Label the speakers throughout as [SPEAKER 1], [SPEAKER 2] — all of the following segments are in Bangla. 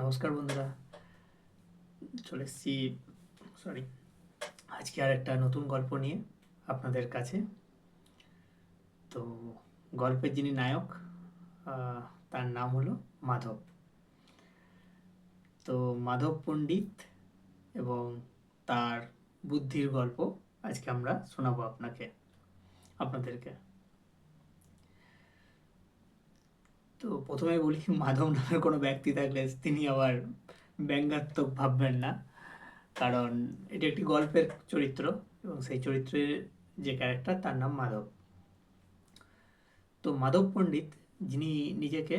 [SPEAKER 1] নমস্কার বন্ধুরা। চলে এসেছি সরি আজকে আর একটা নতুন গল্প নিয়ে আপনাদের কাছে। তো গল্পের যিনি নায়ক তার নাম হলো মাধব। তো মাধব পণ্ডিত এবং তার বুদ্ধির গল্প আজকে আমরা শোনাবো আপনাকে, আপনাদেরকে। তো প্রথমে বলি, মাধব নামের কোনো ব্যক্তি থাকলে তিনি আবার ব্যঙ্গাত্মক ভাববেন না। কারণ এটি একটি গল্পের চরিত্র এবং সেই চরিত্রের যে ক্যারেক্টার তার নাম মাধব। তো মাধব পণ্ডিত, যিনি নিজেকে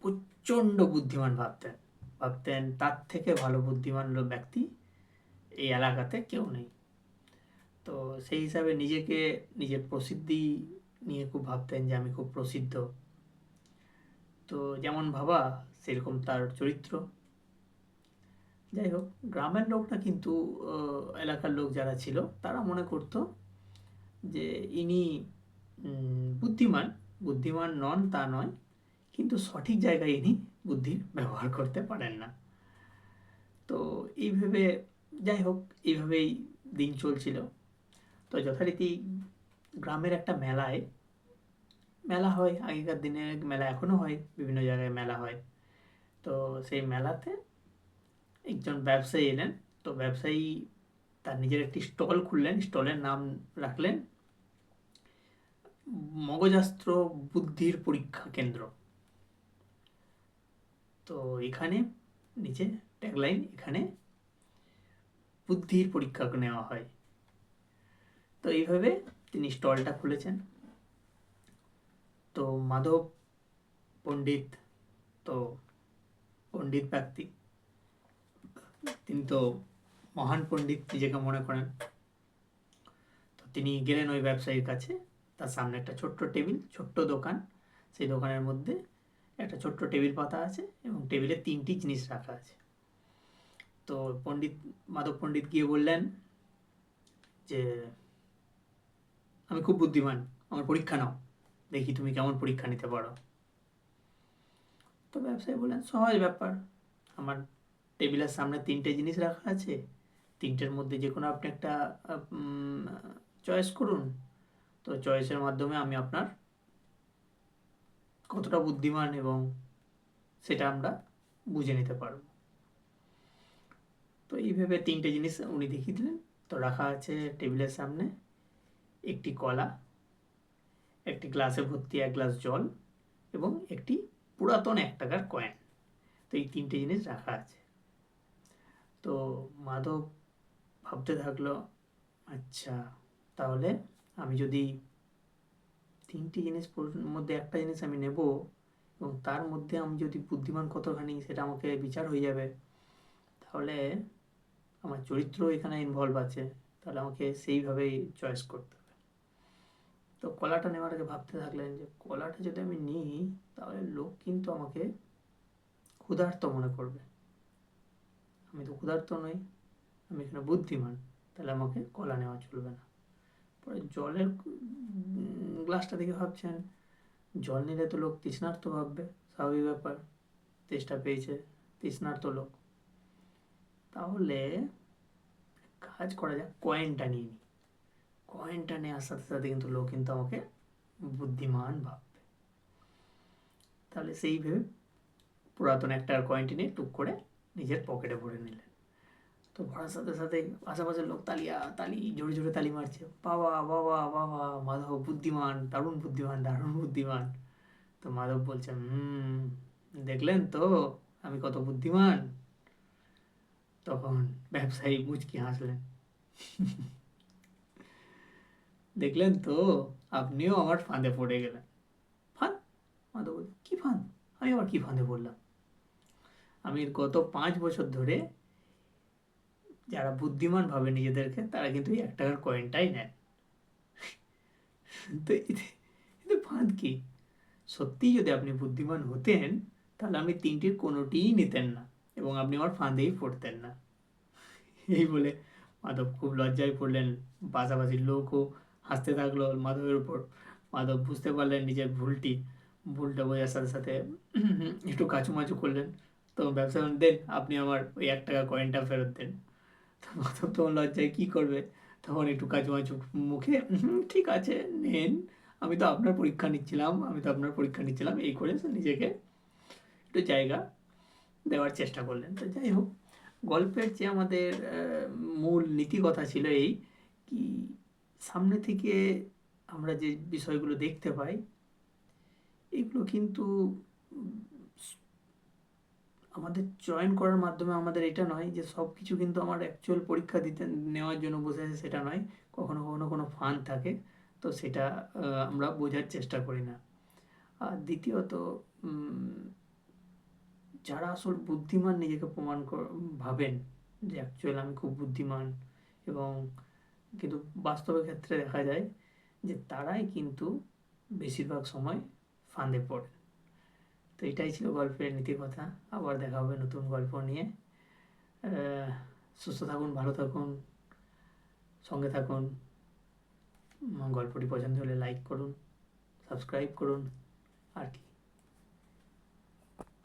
[SPEAKER 1] প্রচণ্ড বুদ্ধিমান ভাবতেন ভাবতেন তার থেকে ভালো বুদ্ধিমান ব্যক্তি এই এলাকাতে কেউ নেই। তো সেই হিসাবে নিজেকে নিজের প্রসিদ্ধি নিয়ে খুব ভাবতেন যে আমি খুব প্রসিদ্ধ। তো যেমন ভাবা, সেরকম তার চরিত্র। যাই হোক গ্রামের লোকটা কিন্তু এলাকার লোক যারা ছিল, তারা মনে করতো যে ইনি বুদ্ধিমান। বুদ্ধিমান নন তা নয়, কিন্তু সঠিক জায়গায় ইনি বুদ্ধির ব্যবহার করতে পারেন না। তো এইভাবে যাই হোক এইভাবেই দিন চলছিল। তো যথারীতি গ্রামের একটা মেলায় মেলা হয়, আগেকার দিনে মেলা এখনও হয়, বিভিন্ন জায়গায় মেলা হয়। তো সেই মেলাতে একজন ব্যবসায়ী এলেন, তো ব্যবসায়ী তার নিজের একটি স্টল খুললেন, স্টলের নাম রাখলেন, মগজাস্ত্র বুদ্ধির পরীক্ষা কেন্দ্র। তো এখানে, নিচে ট্যাগলাইন এখানে বুদ্ধির পরীক্ষা নেওয়া হয়। তো এইভাবে তিনি স্টলটা খুলেছেন। তো মাধব পণ্ডিত, তো পণ্ডিত ব্যক্তি। তিনি তো মহান পণ্ডিত নিজেকে মনে করেন। তো তিনি গেলেন ওই ব্যবসায়ীর কাছে। তার সামনে একটা ছোট্ট টেবিল, ছোট্ট দোকান। সেই দোকানের মধ্যে একটা ছোট্ট টেবিল পাতা আছে এবং টেবিলে তিনটি জিনিস রাখা আছে। তো পণ্ডিত, মাধব পণ্ডিত গিয়ে বললেন যে, আমি খুব বুদ্ধিমান, আমার পরীক্ষা নাও। দেখি তুমি কেমন পরীক্ষা নিতে পারো। তো ব্যবসায়ী বললেন সহজ ব্যাপার। আমার টেবিলের সামনে তিনটে জিনিস রাখা আছে। তিনটের মধ্যে যে কোনো আপনি একটা চয়েস করুন। তো চয়েসের মাধ্যমে আমি আপনার কতটা বুদ্ধিমান এবং সেটা আমরা বুঝে নিতে পারব। তো এইভাবে তিনটে জিনিস উনি দেখিয়ে দিলেন। তো রাখা আছে টেবিলের সামনে একটি কলা। একটি গ্লাসে ভর্তি এক গ্লাস জল এবং একটি পুরাতন এক টাকার কয়েন তো এই তিনটে জিনিস রাখা আছে। তো মাধব ভাবতে থাকল আচ্ছা তাহলে আমি যদি তিনটি জিনিস মধ্যে একটা জিনিস আমি নেব এবং তার মধ্যে আমি যদি বুদ্ধিমান কতখানি সেটা আমাকে বিচার হয়ে যাবে, তাহলে আমার চরিত্র এখানে ইনভলভ আছে। তাহলে আমাকে সেইভাবেই চয়েস করতে তো কলাটা নেওয়ার আগে ভাবতে থাকলেন যে কলাটা যদি আমি নিই, তাহলে লোক কিন্তু আমাকে ক্ষুধার্ত মনে করবে। আমি তো ক্ষুধার্ত নই, আমি এখানে বুদ্ধিমান, তাহলে আমাকে কলা নেওয়া চলবে না। পরে জলের গ্লাসটা দেখে ভাবছেন, জল নিলে তো লোক তৃষ্ণার্ত ভাববে, স্বাভাবিক ব্যাপার, তেষ্টা পেয়েছে, তৃষ্ণার্ত লোক। তাহলে কাজ করা যাক কয়েনটা নিয়ে নিই। কয়েনটা নেওয়ার সাথে সাথে কিন্তু লোক কিন্তু আমাকে বুদ্ধিমান ভাববে। তাহলে সেই ভেবে পুরাতন একটা কয়েনটি নিয়ে টুক করে নিজের পকেটে ভরে নিলেন। তো ভরার সাথে সাথে আশেপাশের লোক তালিয়া, তালি, জোরে জোরে তালি মারছে। বাবা বাবা বাবা, মাধব বুদ্ধিমান, দারুণ বুদ্ধিমান দারুণ বুদ্ধিমান। তো মাধব বলছে, হুম, দেখলেন তো আমি কত বুদ্ধিমান? তখন ব্যবসায়ী মুচকি হাসলেন। দেখলেন তো আপনিও আমার ফাঁদে পড়ে গেলেন। ফাঁদ? মাধব বলছে, কি ফাঁদ? আমি আবার কি ফাঁদে পড়লাম? আমি গত পাঁচ বছর ধরে যারা বুদ্ধিমান ভাবে নিজেদেরকে তারা কিন্তু এক টাকার কয়েনটাই নেন। তো এতে ফাঁদ কি? সত্যিই যদি আপনি বুদ্ধিমান হতেন তাহলে আপনি তিনটির কোনোটিই নিতেন না এবং আপনি আমার ফাঁদেই পড়তেন না। এই বলে মাধব খুব লজ্জায় পড়লেন। পাশাপাশি লোকও হাসতে থাকল মাধবের উপর। মাধব বুঝতে পারলেন নিজের ভুলটি। ভুলটা বোঝার সাথে সাথে একটু কাচুমাচু করলেন। তো ব্যবসা দেন, আপনি আমার ওই এক টাকা কয়েনটা ফেরত দেন। তো মাধব তখন লজ্জায় কী করবে? তখন একটু কাজু মাচু মুখে ঠিক আছে, নেন। আমি তো আপনার পরীক্ষা নিচ্ছিলাম, আমি তো আপনার পরীক্ষা নিচ্ছিলাম, এই করে নিজেকে একটু জায়গা দেওয়ার চেষ্টা করলেন। তো যাই হোক, গল্পের যে আমাদের মূল নীতি কথা ছিল এই, কি সামনে থেকে আমরা যে বিষয়গুলো দেখতে পাই, এগুলো কিন্তু আমাদের চয়ন করার মাধ্যমে আমাদের এটা নয় যে সব কিছু কিন্তু আমার অ্যাকচুয়াল পরীক্ষা দিতে, নেওয়ার জন্য বসে আছে সেটা নয়, কখনো কখনো কোনো ফান থাকে, তো সেটা আমরা বোঝার চেষ্টা করি না। আর দ্বিতীয়ত যারা আসল বুদ্ধিমান নিজেকে প্রমাণ ভাবেন যে অ্যাকচুয়াল আমি খুব বুদ্ধিমান এবং কিন্তু বাস্তবের ক্ষেত্রে দেখা যায় যে তারাই কিন্তু বেশিরভাগ সময় ফাঁদে পড়ে। তো এটাই ছিল গল্পের নীতিকথা। আবার দেখা হবে নতুন গল্প নিয়ে। সুস্থ থাকুন, ভালো থাকুন, সঙ্গে থাকুন। গল্পটি পছন্দ হলে লাইক করুন সাবস্ক্রাইব করুন, আর কি।